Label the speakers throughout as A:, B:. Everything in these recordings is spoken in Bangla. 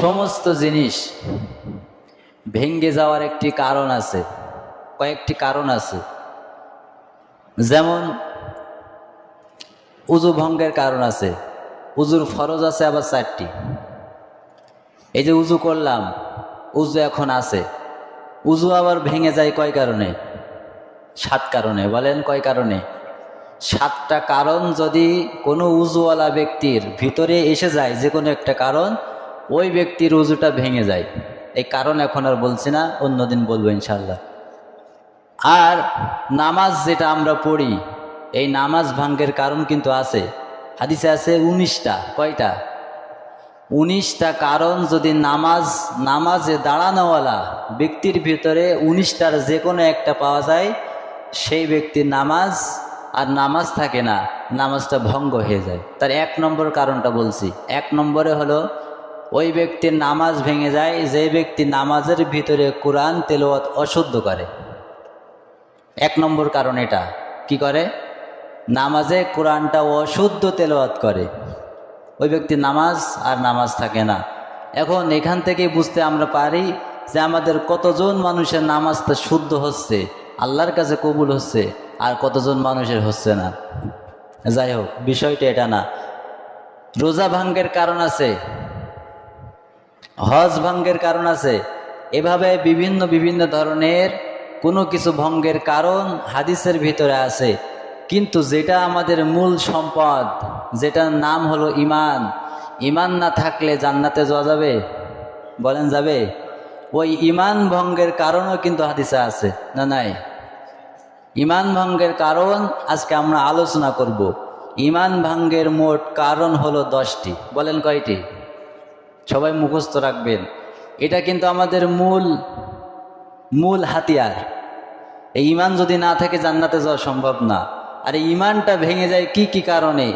A: সমস্ত জিনিস ভেঙ্গে যাওয়ার একটি কারণ আছে, কয়েকটি কারণ আছে। যেমন, উজু ভঙ্গের কারণ আছে, উজুর ফরজ আছে আবার চারটি। এই যে উজু করলাম, উজু এখন আছে। উজু আবার ভেঙে যায় কয় কারণে? সাত কারণে, বলেন কয় কারণে? সাতটা কারণ যদি কোনো উজুওয়ালা ব্যক্তির ভিতরে এসে যায়, যে কোনো একটা কারণ ওই ব্যক্তির উজুটা ভেঙে যায়। এই কারণ এখন আর বলছি না, অন্যদিন বলব ইনশাল্লাহ আর নামাজ যেটা আমরা পড়ি, এই নামাজ ভাঙ্গের কারণ কিন্তু আছে। হাদিসে আছে উনিশটা, কয়টা? উনিশটা কারণ যদি নামাজ, নামাজে দাঁড়ানোওয়ালা ব্যক্তির ভিতরে উনিশটার যে কোনো একটা পাওয়া যায়, সেই ব্যক্তির নামাজ আর নামাজ থাকে না, নামাজটা ভঙ্গ হয়ে যায়। তার এক নম্বর কারণটা বলছি। এক নম্বরে হলো ওই ব্যক্তির নামাজ ভেঙে যায়, যে ব্যক্তি নামাজের ভিতরে কোরআন, তেলাওয়াত অশুদ্ধ করে। এক নম্বর কারণ এটা। কি করে? নামাজে কোরআনটা অশুদ্ধ তেলাওয়াত করে। ওই ব্যক্তির নামাজ আর নামাজ থাকে না। এখন এখান থেকে বুঝতে আমরা পারি যে আমাদের কতজন মানুষের নামাজটা শুদ্ধ হচ্ছে, আল্লাহর কাছে কবুল হচ্ছে, আর কতজন মানুষের হচ্ছে না। যাই হোক, বিষয়টা এটা না। রোজা ভাঙ্গের কারণ আছে। হজ ভঙ্গের কারণ আছে। এভাবে বিভিন্ন বিভিন্ন ধরনের কোনো কিছু ভঙ্গের কারণ হাদিসের ভিতরে আছে। কিন্তু যেটা আমাদের মূল সম্পদ, যেটার নাম হলো ইমান ইমান না থাকলে জান্নাতে যাওয়া যাবে? বলেন যাবে? ওই ইমান ভঙ্গের কারণও কিন্তু হাদিসে আছে, না নাই? ইমান ভঙ্গের কারণ আজকে আমরা আলোচনা করব। ইমান ভঙ্গের মোট কারণ হলো দশটি। বলেন কয়টি? সবাই মুখস্থ রাখবেন। এটা কিন্তু আমাদের মূল মূল হাতিয়ার। এই ইমান যদি না থাকে জান্নাতে যাওয়া সম্ভব না। আর এই ইমানটা ভেঙে যায় কি কি কারণে?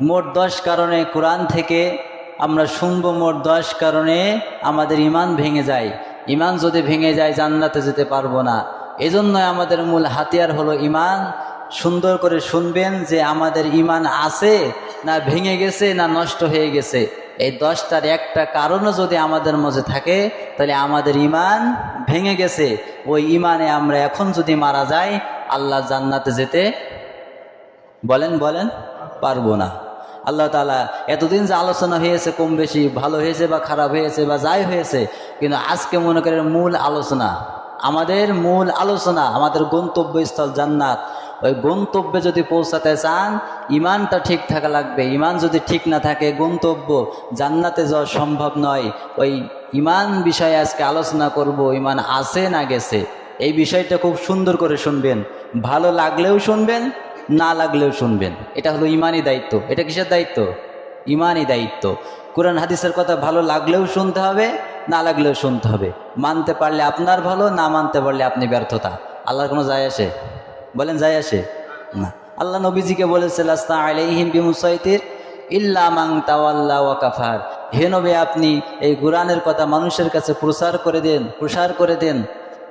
A: মোট দশ কারণে কোরআন থেকে আমরা শুনব মোট দশ কারণে আমাদের ইমান ভেঙে যায়। ইমান যদি ভেঙে যায় জান্নাতে যেতে পারব না। এজন্যই আমাদের মূল হাতিয়ার হলো ইমান সুন্দর করে শুনবেন যে আমাদের ইমান আছে না ভেঙে গেছে না নষ্ট হয়ে গেছে। এই দশটার একটা কারণও যদি আমাদের মধ্যে থাকে, তাহলে আমাদের ইমান ভেঙে গেছে। ওই ইমানে আমরা এখন যদি মারা যাই, আল্লাহ জান্নাতে যেতে বলেন বলেন, পারব না। আল্লাহ তালা এতদিন যে আলোচনা হয়েছে, কম বেশি ভালো হয়েছে বা খারাপ হয়েছে বা যাই হয়েছে, কিন্তু আজকে মনে করেন মূল আলোচনা, আমাদের মূল আলোচনা, আমাদের গন্তব্যস্থল জান্নাত। ওই গন্তব্যে যদি পৌঁছাতে চান, ইমানটা ঠিক থাকা লাগবে। ইমান যদি ঠিক না থাকে, গন্তব্য জান্নাতে যাওয়া সম্ভব নয়। ওই ইমান বিষয়ে আজকে আলোচনা করব, ইমান আছে না গেছে? এই বিষয়টা খুব সুন্দর করে শুনবেন। ভালো লাগলেও শুনবেন, না লাগলেও শুনবেন। এটা হলো ইমানই দায়িত্ব। এটা কিসের দায়িত্ব? ইমানই দায়িত্ব। কোরআন, হাদিসের কথা ভালো লাগলেও শুনতে হবে, না লাগলেও শুনতে হবে। মানতে পারলে আপনার ভালো, না মানতে পারলে আপনি ব্যর্থতা। আল্লাহর কোনো যায় আসে? বলেন, যায় আসে? না। আল্লাহ নবীজিকে বলেছে, লাস্তা আলাইহিম বিমুসাইতির ইল্লা মাং তাওয়াল্লা ওয়া কাফার। হে নবে, আপনি এই কোরআনের কথা মানুষের কাছে প্রসার করে দেন, প্রসার করে দেন।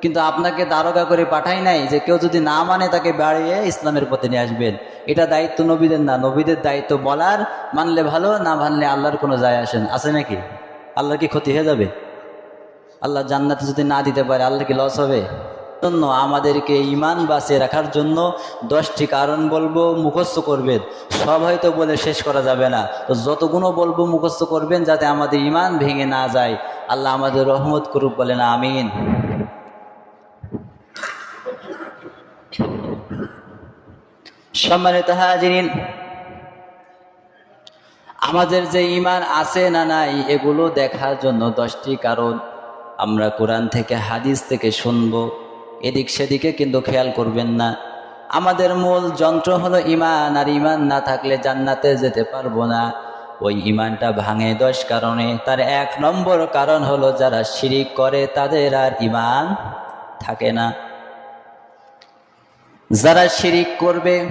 A: কিন্তু আপনাকে দারোগা করে পাঠাই নাই যে কেউ যদি না মানে তাকে বাড়িয়ে ইসলামের পথে নিয়ে আসবেন। এটা দায়িত্ব নবীদের না। নবীদের দায়িত্ব বলার, মানলে ভালো, না মানলে আল্লাহর কোনো যায় আসেন আছে নাকি? আল্লাহর কি ক্ষতি হয়ে যাবে? আল্লাহ জান্নাতে যদি না দিতে পারে আল্লাহ কি লস হবে? জন্য আমাদেরকে ইমান বাঁচিয়ে রাখার জন্য দশটি কারণ বলব, মুখস্থ করবেন। সব হয়তো বলে শেষ করা যাবে না। তো যতগুলো বলব, মুখস্থ করবেন যাতে আমাদের ইমান ভেঙে না যায়। আল্লাহ আমাদের রহমত করুক, বলেন আমিন। সম্মানিত হাজিরিন, আমাদের যে ইমান আছে না নাই, এগুলো দেখার জন্য দশটি কারণ আমরা কোরআন থেকে, হাদিস থেকে শুনব। এদিক সেদিকে কিন্তু খেয়াল করবেন না। আমাদের মূল যন্ত্র হলো ইমান আর ইমান না থাকলে জান্নাতে যেতে পারব না। ওই ইমানটা ভাঙে দশ কারণে। তার এক নম্বর কারণ হলো যারা শিরিক করে, তাদের আর ইমান থাকে না। যারা শিরিক করবে,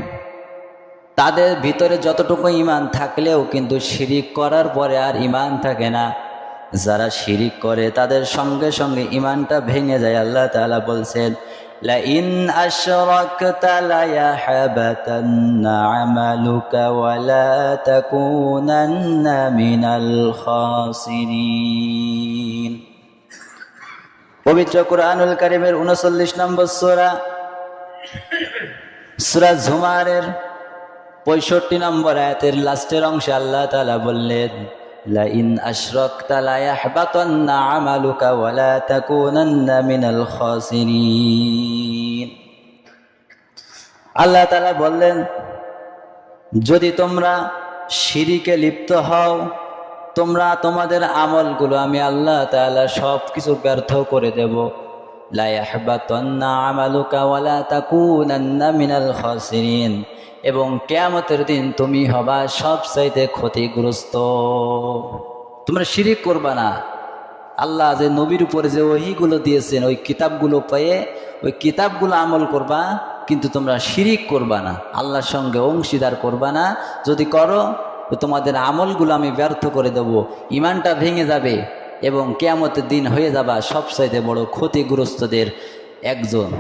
A: তাদের ভিতরে যতটুকু ইমান থাকলেও কিন্তু শিরিক করার পরে আর ইমান থাকে না। যারা শিরিক করে তাদের সঙ্গে সঙ্গে ইমানটা ভেঙে যায় আল্লাহ তাআলা বলছেন لئن أشركت ليحبطن عملك ولا تكونن من الخاسرين পবিত্র কোরআনুল কারিমের উনচল্লিশ নম্বর সোরা সুরা ঝুমারের পঁয়ষট্টি নম্বর আয়াতের লাস্টের অংশে আল্লাহ তালা বললেন লাইন আশরক তালায়াহবাতান্না আমালুকা ওয়ালা তাকুনান্না মিনাল খাসিরিন। আল্লাহ তালা বললেন, যদি তোমরা শিরিকে লিপ্ত হও, তোমরা তোমাদের আমলগুলো আমি আল্লাহ তাআলা সব কিছু ব্যর্থ করে দেব। লা ইয়াহবাতান্না আমালুকা ওয়ালা তাকুনান্না মিনাল খাসিরিন। এবং কেয়ামতের দিন তুমি হবা সবচাইতে ক্ষতিগ্রস্ত। তোমরা শিরিক করবা না। আল্লাহ যে নবীর উপরে যে ওহিগুলো দিয়েছেন, ওই কিতাবগুলো পেয়ে ওই কিতাবগুলো আমল করবা, কিন্তু তোমরা শিরিক করবা না। আল্লাহর সঙ্গে অংশীদার করবা না। যদি করো, তো তোমাদের আমলগুলো আমি ব্যর্থ করে দেব। ইমানটা ভেঙে যাবে এবং কেয়ামতের দিন হয়ে যাবা সবচাইতে বড় ক্ষতিগ্রস্তদের একজন।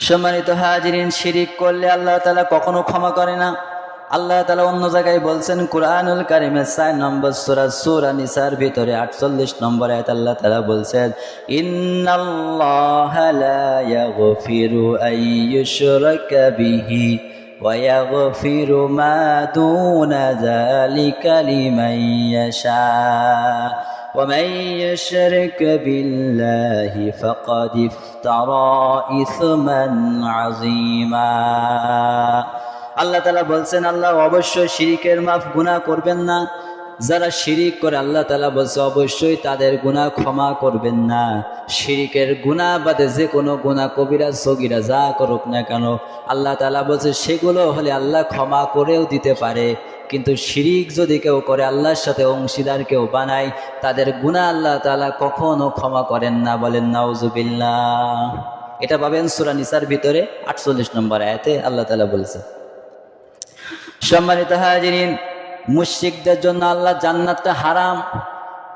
A: সম্মানিত হাজিরিন শিরিক করলে আল্লাহ তালা কখনো ক্ষমা করে না আল্লাহ তালা অন্য জায়গায় বলছেন কুরআনুল কারিমের চার নম্বর সুরা সুরা নিসার ভিতরে আটচল্লিশ নম্বর আয়াত আল্লাহ তালা বলছেন ইন্নাল্লাহা লা ইয়াগফিরু আন ইউশরাকা বিহি ويغفر ما دون ذلك لمن يشاء ومن يشرك بالله فقد افترى إثما عظيما আল্লাহ তালা বলছেন আল্লাহ অবশ্যই শিরিকের মাফ গুনাহ করবেন না যারা শিরিক করে আল্লাহ তালা বলছে, অবশ্যই তাদের গুনাহ ক্ষমা করবেন না। শিরিকের গুনাহ বাদে যে কোনো গুনাহ কবিরা, সগিরা যা করুক না কেন, আল্লাহ তালা বলছে, সেগুলো হলে আল্লাহ ক্ষমা করেও দিতে পারে। কিন্তু শিরিক যদি কেউ করে, আল্লাহর সাথে অংশীদার কেউ বানায়, তাদের গুণা আল্লাহ তালা কখনো ক্ষমা করেন না বলেন নাউজুবিল্লা এটা পাবেন সুরা নিসার ভিতরে আটচল্লিশ নম্বর আয়াতে আল্লাহ তালা বলছে। সম্মানিত হাজিরিন মুশরিকদের জন্য আল্লাহ জান্নাতটা হারাম।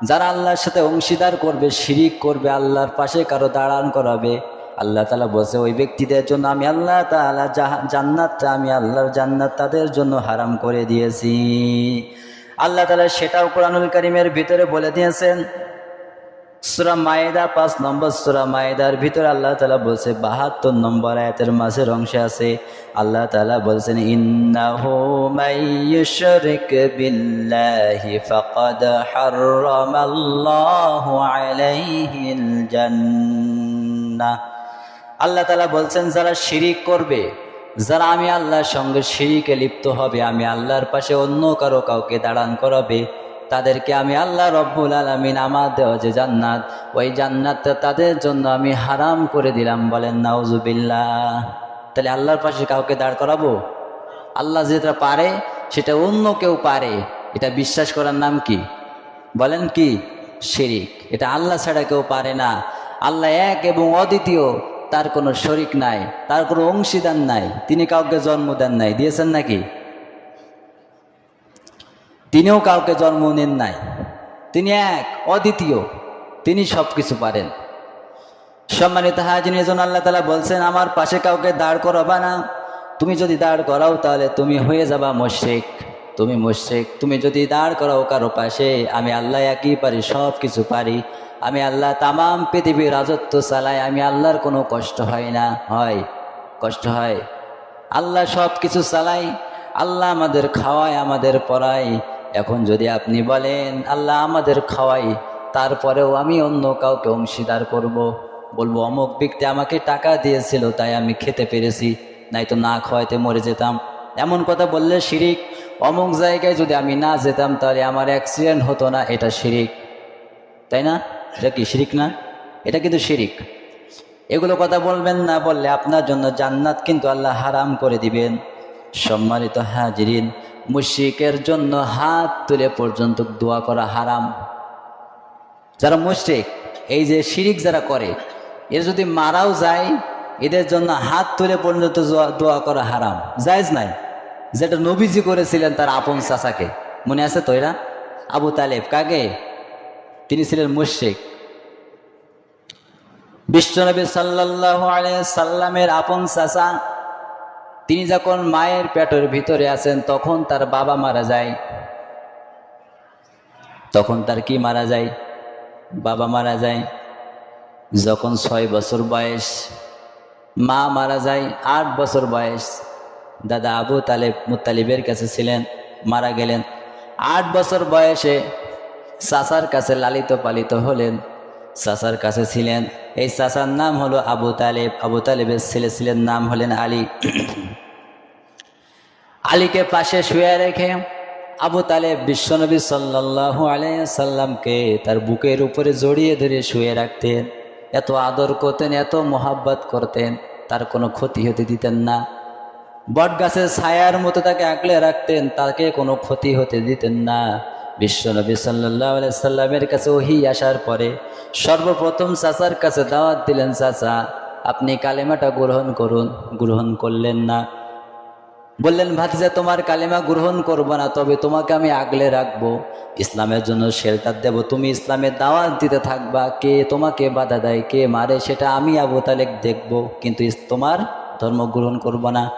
A: যারা আল্লাহর সাথে অংশীদার করবে, শিরিক করবে, আল্লাহর পাশে কারও দাঁড়ান করাবে, আল্লাহ তালা বলছে, ওই ব্যক্তিদের জন্য আমি আল্লাহ তালা জান্নাতটা আমি আল্লাহর জান্নাত তাদের জন্য হারাম করে দিয়েছি। আল্লাহ তালা সেটাও কোরআনুল করিমের ভিতরে বলে দিয়েছেন সুরা মায়েদা, পাঁচ নম্বর ভিতরে আল্লাহ তালা বলছে, বাহাত্তর নম্বর আয়াতের অংশে আছে, আল্লাহ তালা বলছেন আল্লাহ তালা বলছেন, যারা শিরিক করবে, যারা আমি আল্লাহর সঙ্গে শিরিকে লিপ্ত হবে, আমি আল্লাহর পাশে অন্য কারও কাউকে দাঁড়ান করাবে তাদেরকে আমি আল্লাহ রব্বুল আলমিন আমার দেওয়া যে জান্নাত, ওই জান্নাতটা তাদের জন্য আমি হারাম করে দিলাম বলেন নাউজুবিল্লা তাহলে আল্লাহর পাশে কাউকে দাঁড় করাবো? আল্লাহ যেটা পারে, সেটা অন্য কেউ পারে। এটা বিশ্বাস করার নাম কি? বলেন কি? শিরিক। এটা আল্লাহ ছাড়া কেউ পারে না। আল্লাহ এক এবং অদ্বিতীয়, তার কোনো শরিক নাই, তার কোনো অংশীদার নাই। তিনি কাউকে জন্ম দেন নাই। দিয়েছেন নাকি? তিনিও কাউকে জন্ম নেন নাই। তিনি এক, অদ্বিতীয়। তিনি সব কিছু পারেন। সম্মানিত হাজিন জন্য আল্লাহ তালা বলছেন, আমার পাশে কাউকে দাঁড় করাবা না। তুমি যদি দাঁড় করাও, তাহলে তুমি হয়ে যাবা মোশেক তুমি মোশেক তুমি যদি দাঁড় করাও কারও পাশে, আমি আল্লাহ একই পারি সব কিছু পারি। আমি আল্লাহ তামাম পৃথিবীর রাজত্ব চালাই, আমি আল্লাহর কোনো কষ্ট হয় না, হয়, কষ্ট হয়। আল্লাহ সব কিছু চালাই, আল্লাহ আমাদের খাওয়ায়, আমাদের পড়ায় এখন যদি আপনি বলেন, আল্লাহ আমাদের খাওয়াই, তারপরেও আমি অন্য কাউকে অংশীদার করব। বলব, অমুক ব্যক্তি আমাকে টাকা দিয়েছিল, তাই আমি খেতে পেরেছি নাই তো না খাওয়াইতে মরে যেতাম। এমন কথা বললে শিরিক। অমুক জায়গায় যদি আমি না যেতাম, তাহলে আমার অ্যাক্সিডেন্ট হতো না, এটা শিরিক। তাই না? এটা কি শিরিক না? এটা কিন্তু শিরিক। এগুলো কথা বলবেন না বললে আপনার জন্য জান্নাত কিন্তু আল্লাহ হারাম করে দিবেন। সম্মানিত হাজিরিন মুশিকের জন্য হাত তুলে পর্যন্ত দোয়া করা হারাম। যারা মুশরিক, এই যে শিরিক যারা করে, এর যদি মারাও যায়, এদের জন্য হাত তুলে পর্যন্ত দোয়া করা হারাম। জায়জ নাই। যেটা নবীজি করেছিলেন তার আপন চাচাকে। মনে আছে তো এরা? আবু তালেব কাকে? তিনি ছিলেন মুশরিক। বিশ্বনবী সাল্লাল্লাহু আলাইহি সাল্লামের আপন চাচা তিনি যখন মায়ের পেটের ভিতরে আছেন, তখন তার বাবা মারা যায়। তখন তার কি মারা যায়? বাবা মারা যায়। যখন ছয় বছর বয়স, মা মারা যায়, আট বছর বয়স। দাদা আবু তালেব মুতালিবের কাছে ছিলেন, মারা গেলেন। আট বছর বয়সে চাচার কাছে লালিত পালিত হলেন। চাচার কাছে ছিলেন এই চাচার নাম হলো আবু তালেব। আবু তালেবের ছেলে ছিলেন নাম হলেন আলী। আলীকে পাশে শুয়ে রেখে আবু তালেব বিশ্বনবী সাল্লাল্লাহু আলাইসাল্লামকে তার বুকের উপরে জড়িয়ে ধরে শুয়ে রাখতেন। এত আদর করতেন, এত মোহাব্বত করতেন, তার কোনো ক্ষতি হতে দিতেন না। বট গাছের ছায়ার মতো তাকে আঁকলে রাখতেন, তাকে কোনো ক্ষতি হতে দিতেন না। বিশ্বনবী সাল্লাহ সাল্লামের কাছে ওহি আসার পরে সর্বপ্রথম চাচার কাছে দাওয়াত দিলেন, চাচা, আপনি কালেমাটা গ্রহণ করুন। গ্রহণ করলেন না। বললেন, ভাতিজা, তোমার কালেমা গ্রহণ করব না, তবে তোমাকে আমি আগলে রাখব। ইসলামের জন্য শেল্টার দেব, তুমি ইসলামের দাওয়াত দিতে থাকবা। কে তোমাকে বাধা দেয়, কে মারে, সেটা আমি আবু তালেক দেখব, কিন্তু তোমার ধর্ম গ্রহণ করব না।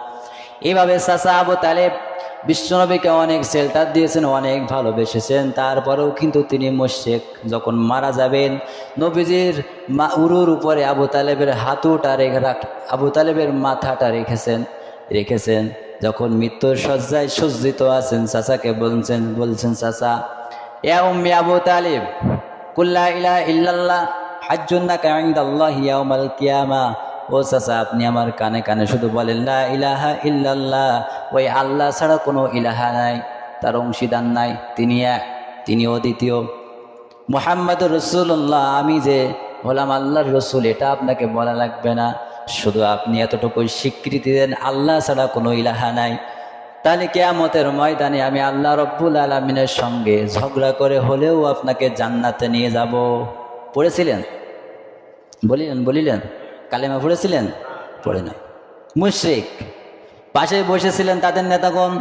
A: এভাবে চাচা আবু তালেব বিশ্বনবীকে অনেক শেল্টার দিয়েছেন, অনেক ভালোবেসেছেন। তারপরেও কিন্তু তিনি মোশেক যখন মারা যাবেন, নবীজির মা উরুর উপরে আবু তালেবের হাতুটা রেখে রাখ, আবু তালেবের মাথাটা রেখেছেন রেখেছেন। যখন মৃত্যুর সজ্জায় সজ্জিত আছেন, চাচাকে বলছেন বলছেন, চাচা ইয়া উম্মি আবু তালিব, কুল্লা ইলা ইল্লাল্লাহ হাজ্জুন্নাকা ইনদাল্লাহ ইয়াউমাল কিয়ামা ও চাচা, আপনি আমার কানে কানে শুধু বলেন, লা ইলাহা ইল্লাল্লাহ। ওই আল্লাহ ছাড়া কোনো ইলাহা নাই, তার অংশীদার নাই, তিনি এক তিনি অদ্বিতীয় মোহাম্মদ রসুল্লাহ আমি যে হলাম আল্লাহর রসুল, এটা আপনাকে বলা লাগবে না। শুধু আপনি এতটুকু স্বীকৃতি দেন, আল্লাহ ছাড়া কোনো ইলাহা নাই। তাহলে কেয়ামতের ময়দানে আমি আল্লাহ রব্বুল আলমিনের সঙ্গে ঝগড়া করে হলেও আপনাকে জান্নাতে নিয়ে যাব। পড়েছিলেন? বলিলেন বলিলেন। কালেমা পড়েছিলেন? পড়ে নাই। মুশ্রিক। পাশে বসেছিলেন তাদের নেতাগণ।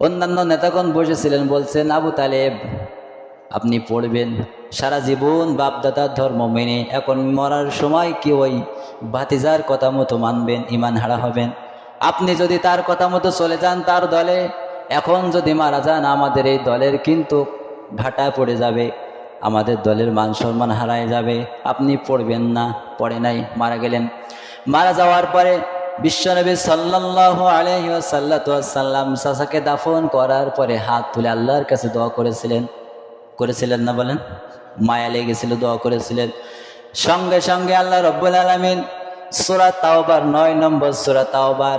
A: অন্যান্য নেতাগণ বসেছিলেন, বলছেন, আবু তালেব, আপনি পড়বেন। সারা জীবন বাপদাদার ধর্ম মেনে এখন মরার সময় কি ওই ভাতিজার কথা মতো মানবেন ইমান হারা হবেন? আপনি যদি তার কথা মতো চলে যান তার দলে, এখন যদি মারা যান, আমাদের এই দলের কিন্তু ঘাটা পড়ে যাবে। আমাদের দলের মান সম্মান হারায় যাবে। আপনি পড়বেন না, পড়ে নাই, মারা গেলেন। মারা যাওয়ার পরে বিশ্বনবী সাল্লাহ আলহি সাল্লাম সাসাকে দাফন করার পরে হাত তুলে আল্লাহর কাছে দোয়া করেছিলেন। করেছিলেন না বলেন? মায়া লেগেছিল, দোয়া করেছিলেন। সঙ্গে সঙ্গে আল্লাহ রব্বুল আলমিন সুরা তাওবার নয় নম্বর সুরা তাওবার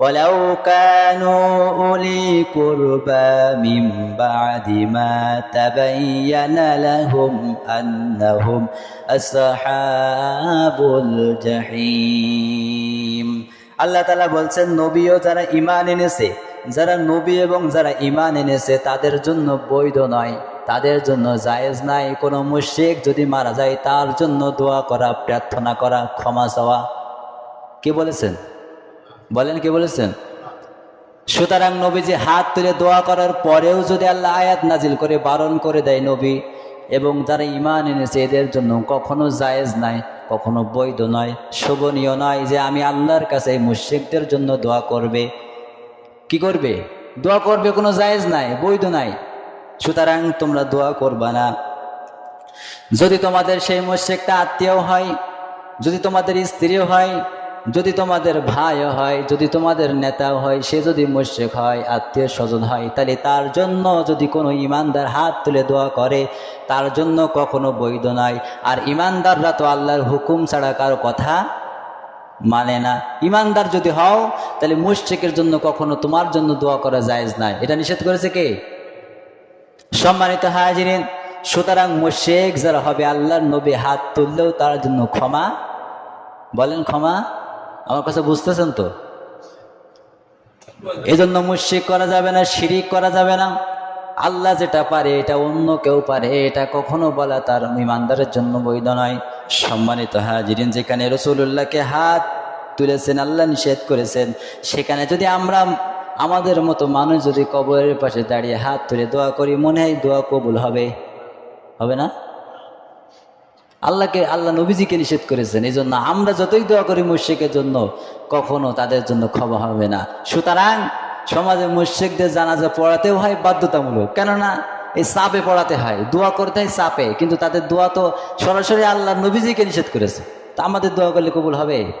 A: ولو كانوا أولي قربى من بعد ما تبين لهم أنهم أصحاب الجحيم আল্লাহ তালা বলছেন নবীও যারা ইমান এনেছে যারা নবী এবং যারা ইমান এনেছে তাদের জন্য বৈধ নয় তাদের জন্য জায়েজ নাই কোনো মুশরিক যদি মারা যায় তার জন্য দোয়া করা প্রার্থনা করা ক্ষমা চাওয়া কে বলেছেন বলেন কে বলেছেন? সুতরাং নবীজি হাত তুলে দোয়া করার পরেও যদি আল্লাহ আয়াত নাজিল করে, বারণ করে দেয় নবী, এবং যারা ইমান এনেছে, এদের জন্য কখনো জায়েজ নাই, কখনো বৈধ নয়, শোভনীয় নয় যে আমি আল্লাহর কাছে মুশ্রিকদের জন্য দোয়া করবে। কি করবে? দোয়া করবে, কোনো জায়েজ নাই, বৈধ নাই। সুতরাং তোমরা দোয়া করবা না। যদি তোমাদের সেই মুশ্রিকটা আত্মীয় হয়, যদি তোমাদের স্ত্রীও হয় যদি তোমাদের ভাইও হয়, যদি তোমাদের নেতাও হয়, সে যদি মুশ্রিক হয়, আত্মীয় স্বজন হয়, তাহলে তার জন্য যদি কোনো ইমানদার হাত তুলে দোয়া করে, তার জন্য কখনো বৈধ নয়। আর ইমানদাররা তো আল্লাহর হুকুম ছাড়া কারও কথা মানে না। ইমানদার যদি হও, তাহলে মুশ্রিকের জন্য কখনো তোমার জন্য দোয়া করা জায়েজ নাই এটা নিষেধ করেছে কে? সম্মানিত হাজিরিন, সুতরাং মুশেক যারা হবে, আল্লাহর নবী হাত তুললেও তার জন্য ক্ষমা, বলেন ক্ষমা। আমার কাছে বুঝতেছেন তো? এই জন্য মুশিক করা যাবে না, শিরিক করা যাবে না। আল্লাহ যেটা পারে, এটা অন্য কেউ পারে, এটা কখনো বলা তার ইমানদারের জন্য বৈধ নয়। সম্মানিত হাজিরিন, যেখানে রসুল্লাহকে হাত তুলেছেন, আল্লাহ নিষেধ করেছেন, সেখানে যদি আমরা আমাদের মতো মানুষ যদি কবরের পাশে দাঁড়িয়ে হাত তুলে দোয়া করি, মনে হয় দোয়া কবুল হবে। হবে না? আল্লাহকে, আল্লাহ নবীজিকে নিষেধ করেছেন। এই জন্য আমরা যতই দোয়া করি মুর্শিকের জন্য, কখনো তাদের জন্য ক্ষমা হবে না। সুতরাং সমাজে মুর্শিকদের জানাজা পড়াতেও হয় বাধ্যতামূলক। কেননা, এই চাপে পড়াতে হয়। দোয়া করতে হয় চাপে। কিন্তু তাদের দোয়া তো সরাসরি আল্লাহ নবীজিকে নিষেধ করেছে। তা আমাদের দোয়া করলে কবুল হবে?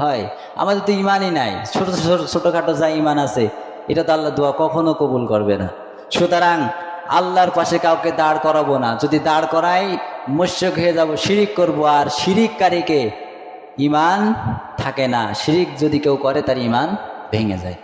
A: হয়। আমাদের তো ইমানই নাই। ছোট ছোট, ছোটোখাটো যা ইমান আছে, এটা তো আল্লাহ দোয়া কখনো কবুল করবে না। সুতরাং আল্লাহর পাশে কাউকে দাঁড় করাবো না। যদি দাঁড় করাই মুশ্যক হয়ে যাব, শিরিক করব। আর শিরিককারীকে ইমান থাকে না। শিরিক যদি কেউ করে, তার ইমান ভেঙে যায়।